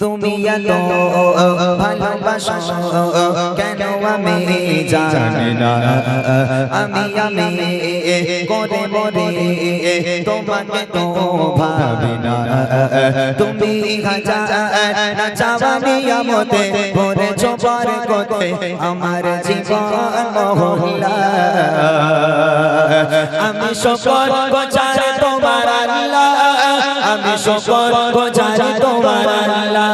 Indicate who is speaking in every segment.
Speaker 1: তুমি এত ভালোবাসো কেন আমি জানি না? আমি আমি করে মরে তোমাকে তো ভাবি না। তুমি চাওয়ানি আমতে ভরে চোপার কোতে আমার জীবন মহল্লা। আমি সকল আল্লাহ সকল গোচার তোমার আল্লাহ।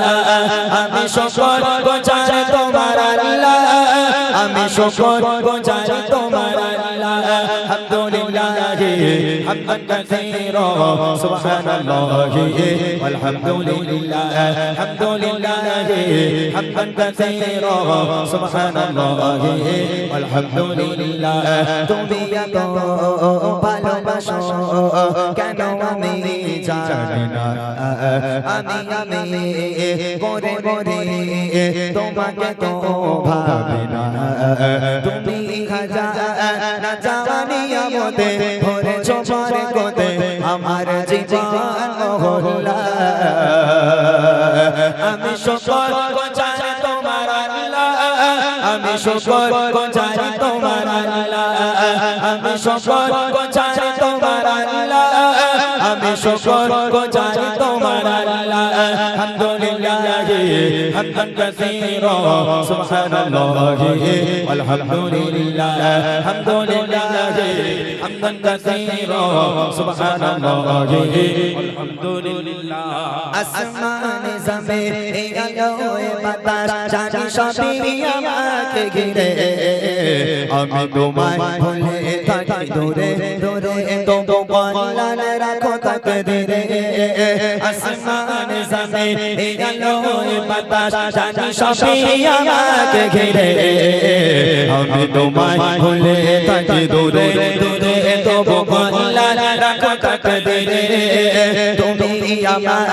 Speaker 1: আমি সকল গোচার তোমার আল্লাহ। আমি সকল গোচার তোমার আল্লাহ। আলহামদুলিল্লাহ, হামদান কাসীরা, সুবহানাল্লাহ, আলহামদুলিল্লাহ আলহামদুলিল্লাহ হামদান কাসীরা, সুবহানাল্লাহ, আলহামদুলিল্লাহ। তুমি এত ভালোবাসো, কেন আমি জানি না আমি আমি করে করে তোমাকে তো ভাবি না তুমি হাজার না জানি আমতে ভরে চোপার কোতে আমার জীবন মহল্লা আমি সকল গোচার তোমার আল্লাহ। আমি সকল গোচার তোমার আল্লাহ। আমি সকল গোচার তোমার আল্লাহ। সকল গোচার তোমার আল্লাহ। আলহামদুলিল্লাহ, হামদান কাসীরা, সুবহানাল্লাহ, আলহামদুলিল্লাহ। আলহামদুলিল্লাহ হামদান কাসীরা, সুবহানাল্লাহ, আলহামদুলিল্লাহ। আসমান জমিন এই বাতাস, জানি সবই আমাকে ঘিরে। আমি তোমায় ভুলে থাকি দূরে দূরে। তবু কল্যাণ রাখো তাকে দিরে আসমান জমিন এই আলোয় বাতাস জানি সবই আমাকে ঘিরে আমি তোমায় ভুলে থাকি দূরে দূরে তবু কল্যাণ রাখো তাকে দিরে তুমি আমার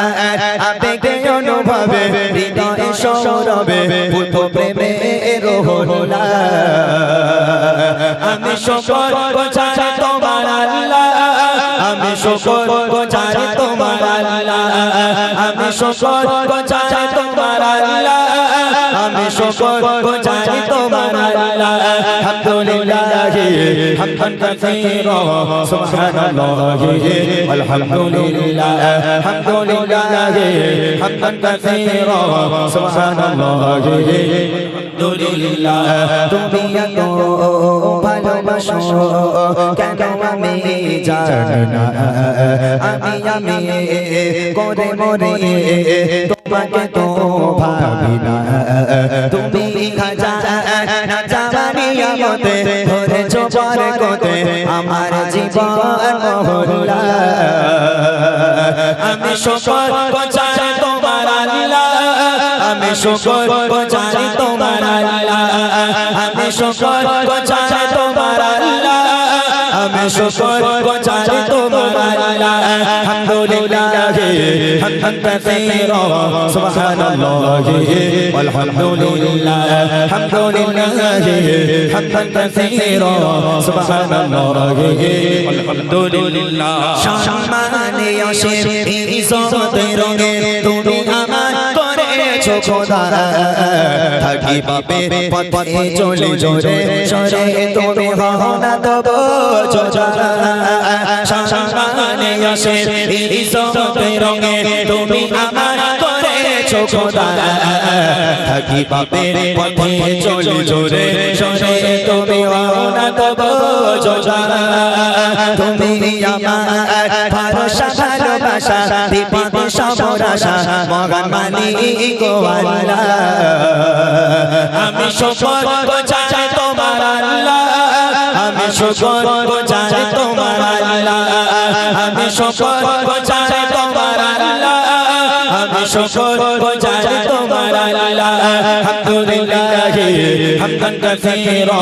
Speaker 1: আবেগে অনুভবে হৃদয় সৌরভে পুত প্রেমে রোহলা আমি সকল গোচারি আমি সকল গোচারি তোমার আল্লাহ। আমি সকল গোচারি তোমার আল্লাহ। আলহামদুলিল্লাহ, হামদান সুবহানাল্লাহ, আলহামদুলিল্লাহ। আলহামদুলিল্লাহ হামদান সুবহানাল্লাহ। আলহামদুলিল্লাহ, তুমি এত ভালোবাসো কেন আমি জানি না আমি আমি করে মরে তোমাকে তো ভাবি কোতে আমার জীবন মহল্লা। আমি সকল গোচার তোমার আল্লাহ। আমি সকল গোচার তোমার আল্লাহ। আমি সকল গোচার তোমার আল্লাহ। আমি সকল গোচার তোমার আলহামদুলিল্লাহ করেছ খোদা থাকি পাপে পথে চলে জোরে সরে তুমি হও না তবু যোজা সম্মানে অসীম রঙে তুমি আমার করেছ খোদা থাকি পাপে পথে চলে জোরে সরে তুমি হও না তবু তুমি আমার ভরসা সবরাশা মগান মানি গোয়াল্লা আমি সকল গোচাই তোমার আল্লাহ। আমি সকল গোচাই তোমার আল্লাহ। আমি সকল গোচাই তোমার আল্লাহ। আমি সকল গোচাই তোমার আল্লাহ। আলহামদুলিল্লাহ। হামদান কাসীরা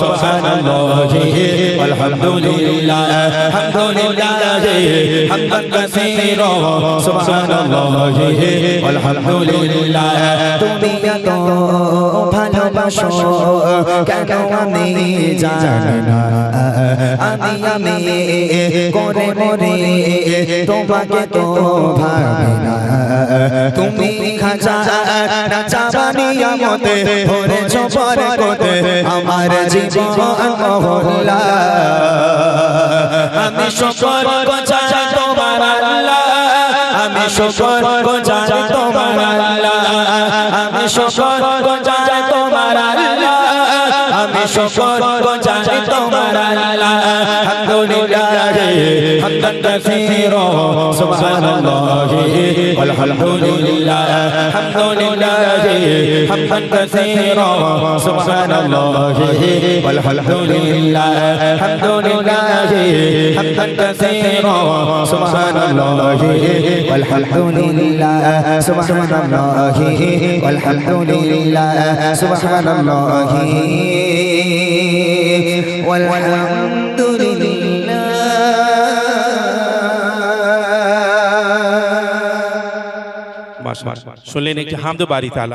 Speaker 1: সুবহানাল্লাহ আলহামদুলিল্লাহ আলহামদুলিল্লাহ হামদান কাসীরা সুবহানাল্লাহ আলহামদুলিল্লাহ। তুমি এত ভালো ভালোবাসো কেন আমি জানি আমি আমি করে করে তোমাকে তো ভাবি না তুমি খাজা ভরে কোতে আমার জীবন আমি আমি শুকর গোছাই তোমার আল্লাহ। আমি শুকর গোছাই তোমার আমি শুকর গোছাই তোমার আল্লাহ। হামদান কাসীরা সুবহানাল্লাহ আলহামদুলিল্লাহ সুবহানাল্লাহ আলহামদুলিল্লাহ সুবহানাল্লাহ والحمد لله
Speaker 2: মাশাআল্লাহ শুনলেন একটি হামদ বাড়ি তালা